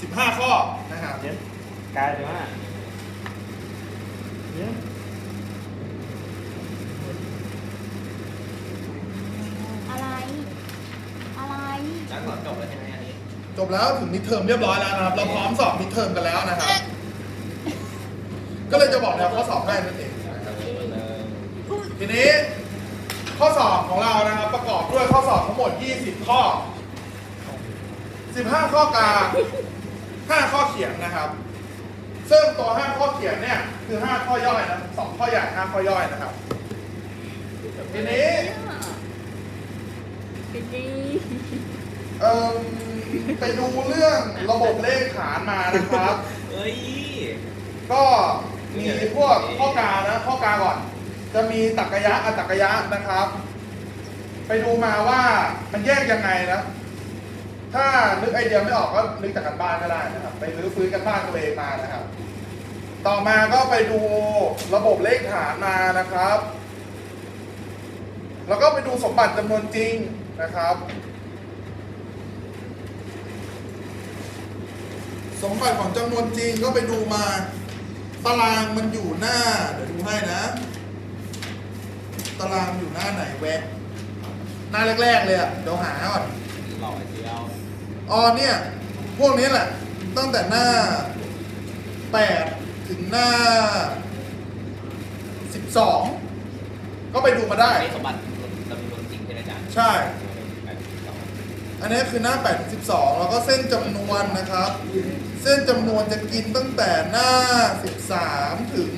15 ข้อนะครับเดี๋ยวกลายเป็นว่าเดี๋ยวอะไร อะไรจังก่อนจบแล้วใช่ไหมอันนี้จบแล้วถึงมิดเทอมเรียบร้อยแล้วนะครับ เราพร้อมสอบมิดเทอมกันแล้วนะครับ ก็เลยจะบอกแนวข้อสอบให้นั่นเองนะครับทีนี้ข้อสอบของเรานะครับ ประกอบด้วยข้อสอบทั้งหมด 20 ข้อ 15 ข้อกลาง 5 ข้อเขียนนะครับ ซึ่งตัว 5 ข้อเขียนเนี่ยคือ 5 ข้อย่อยนะ2ข้อใหญ่5ข้อย่อยนะครับ ทีนี้เป็นดีเอ่มไปดูเรื่องระบบเลขฐานมานะครับ เอ้ย ก็มีพวกข้อกานะข้อกาก่อน จะมีตักกะยะอัตตักกะยะนะครับ ไปดูมาว่ามันแยกยังไงนะ ถ้านึกไอเดียไม่ออกก็นึกจากกันบ้านก็ได้นะครับ ไปรื้อฟื้นกันบ้านตัวเองมานะครับ ต่อมาก็ไปดูระบบเลขฐานมานะครับ แล้วก็ไปดูสมบัติจำนวนจริงนะครับ สมบัติของจำนวนจริงก็ไปดูมาตารางมันอยู่หน้า เดี๋ยวดูให้นะ ตารางอยู่หน้าไหนแวะหน้าแรก ๆ เลยอะเดี๋ยวหาก่อน หล่อเชียวอ๋อเนี่ย พวกนี้แหละ ตั้งแต่หน้าแปดถึงหน้าสิบสองก็ไปดูมาได้อันนี้สมบัติจำนวนจริงใช่ไหมอาจารย์ใช่ อันนี้คือหน้า8ถึง12 แล้วก็เส้นจำนวนนะครับ เส้นจำนวนจะกินตั้งแต่หน้า 13 ถึง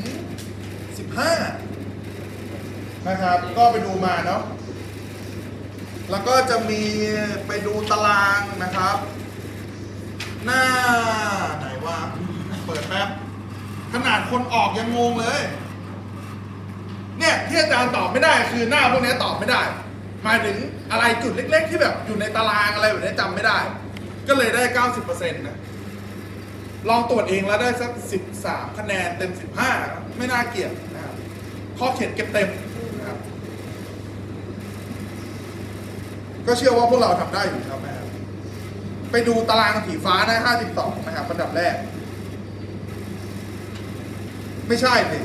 15 นะครับ ก็ไปดูมาเนาะ แล้วก็จะมีไปดูตารางนะครับ หน้าไหนวะเปิดแป๊บขนาดคนออกยังงงเลย เนี่ยที่อาจารย์ตอบไม่ได้คือหน้าพวกนี้ตอบไม่ได้หมายถึงอะไรจุดเล็ก ๆ ที่แบบอยู่ในตารางอะไรแบบนี้จำไม่ได้ ก็เลยได้ 90%นะลองตรวจเองแล้วได้สัก 13 คะแนนเต็ม 15 ไม่น่าเกลียดนะครับข้อเขียนเก็บเต็มนะครับ ก็เชื่อว่าพวกเราทำได้อยู่ครับแม่ครับไปดูตารางสีฟ้าหน้า52นะครับอันดับแรก ไม่ใช่สิ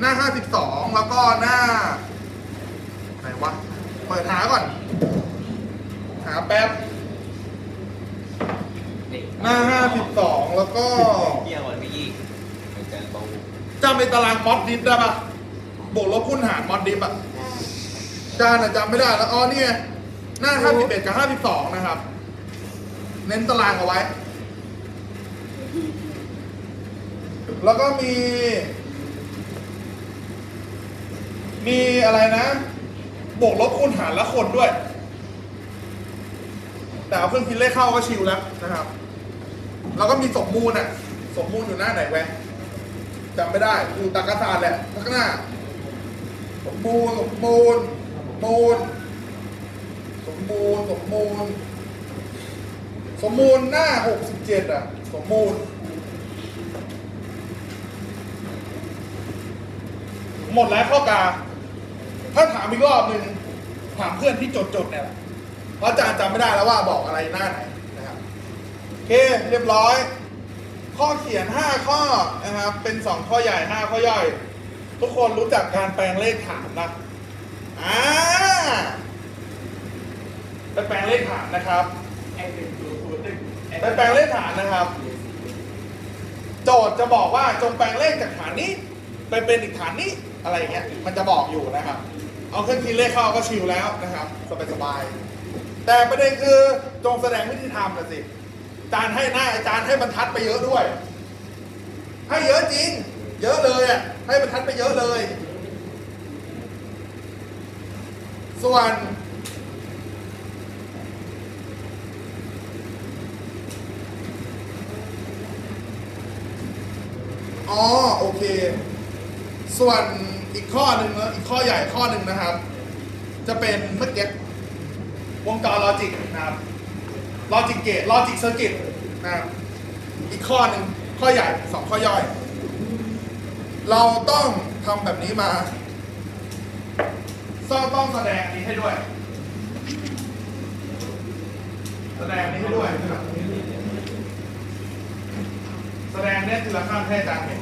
หน้า 52 แล้วก็หน้า ไหนวะ เปิดหาก่อน หาแป๊บ หน้า 52 แล้วก็เกี่ยวกันไม่ยี่อาจารย์เบาจำในตารางมอดดิฟได้ปะบวกลบคูณหารมอดดิฟอะจานอะจำไม่ได้แล้วอ๋อนี่ไง หน้า 51 กับ 52 นะครับ เน้นตารางเอาไว้ แล้วก็มี มีอะไรนะ บวกลบคูณหารและคนด้วย แต่เอาเครื่องคิดเลขเข้าก็ชิลแล้วนะครับ แล้วก็มีสมมูลอะ สมมูลอยู่หน้าไหนแวะจำไม่ได้อยู่ตากศาสตร์แหละข้างหน้า สมมูลสมมูลสมมูล สมมูลสมมูลสมมูลหน้าหกสิบเจ็ดอะ สมมูลหมดแล้วข้อกา ถ้าถามอีกรอบหนึ่งถามเพื่อนที่จดๆเนี่ยแหละเพราะอาจารย์จำไม่ได้แล้วว่าบอกอะไรหน้าไหนนะครับโอเคเรียบร้อย ข้อเขียน 5 ข้อนะครับ เป็น 2 ข้อใหญ่ 5 ข้อย่อย ทุกคนรู้จักการแปลงเลขฐานนะอ่า ไปแปลงเลขฐานนะครับไปแปลงเลขฐานนะครับ โจทย์จะบอกว่าจงแปลงเลขจากฐานนี้ไปเป็นอีกฐานนี้อะไรอย่างเงี้ยมันจะบอกอยู่นะครับ เอาเครื่องคิดเลขเข้าก็ชิลแล้วนะครับสบายๆแต่ประเด็นคือจงแสดงวิธีทำนะสิอาจารย์ให้หน้าอาจารย์ให้บรรทัดไปเยอะด้วย ให้เยอะจริง เยอะเลยอะให้บรรทัดไปเยอะเลย ส่วน อ๋อโอเค ส่วนอีกข้อหนึ่งนะอีกข้อใหญ่ข้อหนึ่งนะครับ จะเป็นเมื่อกี้วงจรลอจิกนะครับลอจิกเกตลอจิกเซอร์กิตนะครับอีกข้อหนึ่งข้อใหญ่สองข้อย่อย เราต้องทำแบบนี้มาต้องต้องแสดงนี้ให้ด้วย แสดงนนี้ให้ด้วยนะครับ แรงเนี้คือราคาแค่อาจารย์เห็น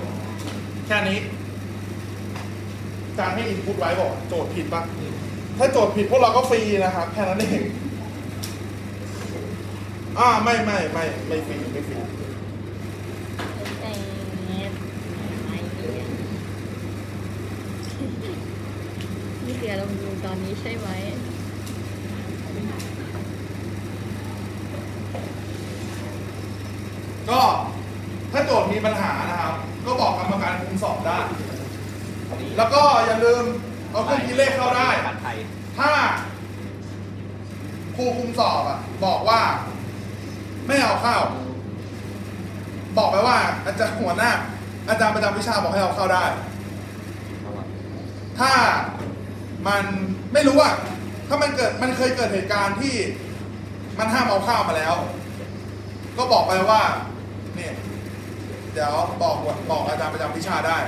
แค่นี้อาจารย์ให้อินพุตไว้บอกโจทย์ผิดปะถ้าโจทย์ผิดพวกเราก็ฟรีนะครับแค่นั้นเองอ่าไม่ไม่ไม่ไม่ฟรีไม่ฟรีแต่ไม่เนี่ยนี่คืออารมณ์ดูตอนนี้ใช่ไหม ก็ถ้าโจทย์ มีปัญหานะครับ ก็บอกกรรมการคุมสอบได้ แล้วก็อย่าลืมเอาเครื่องคิดเลขเข้าได้ ผัดไทยถ้าครูคุมสอบอะบอกว่า ไม่เอาเข้า บอกไปว่า อาจารย์หัวหน้า อาจารย์ประจำวิชาบอกให้เอาเข้าได้ ถ้ามันไม่รู้อะถ้ามันเกิดมันเคยเกิดเหตุการณ์ที่มันห้ามเอาเข้ามาแล้ว ก็บอกไปว่าเนี่ย เดี๋ยวบอกบอกอาจารย์ประจำวิชาได้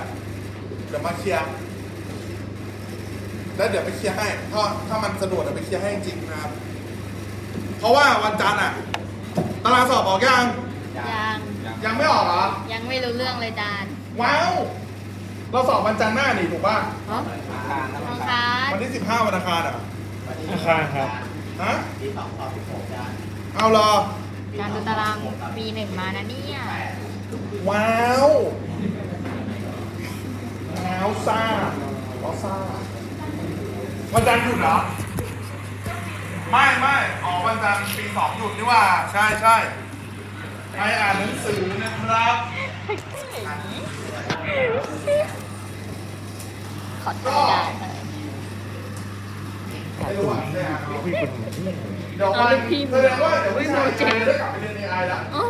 เดี๋ยวมาเคลียร์แล้วเดี๋ยวไปเคลียร์ให้ ถ้าถ้ามันสะดวกเดี๋ยวไปเคลียร์ให้จริงๆนะครับ เพราะว่าวันจันทร์อะตารางสอบออกยัง ยัง ยังไม่ออกเหรอ ยังไม่รู้เรื่องเลยจานว้าว เราสอบวันจันทร์หน้านี่ถูกป่ะฮะทางน้องคาร์วันที่15วันอังคารอะอาคารครับ ฮะที่สองสอบที่หกจานเอาเหรอการดูตารางปีหนึ่งมานะเนี่ย ว้าวว้าวซ่าว้าวซ่าวันจันทร์หยุดเหรอ ไม่ไม่ออกวันจันทร์ปีสองหยุดนี่ว่า ใช่ใช่ไปอ่านหนังสือนะครับขอโทษจานไม่รู้อะได้อ่านเอาพี่เป็นหัวที่เดี๋ยววันแสดงว่าเดี๋ยววิชาจะได้กลับไปเรียน AI ละอ๋อ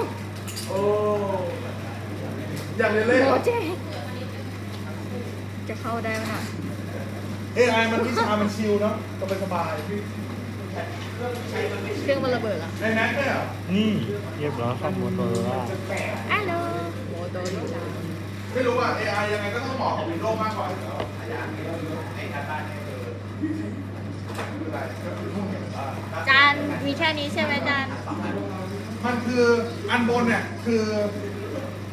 โอ้ อยากเรียนเลขโมเหรอเจจะเข้าได้ไหมน่ะ AI มันวิชามันชิลเนาะสบายสบายๆพี่เครื่องมันระเบิดเหรอในแม็กเนี่ยเหรอนี่เรียบร้อยครับโมโตโรล่าฮัลโหลโมโตริจาไม่รู้อะ AI ยังไงก็ต้องเหมาะกับวินโดว์มากกว่าอยู่แล้วไม่เป็นไรก็คือพวกเห็นบ้างจานมีแค่นี้ใช่ไหมจานมันคืออันบนเนี่ยคือ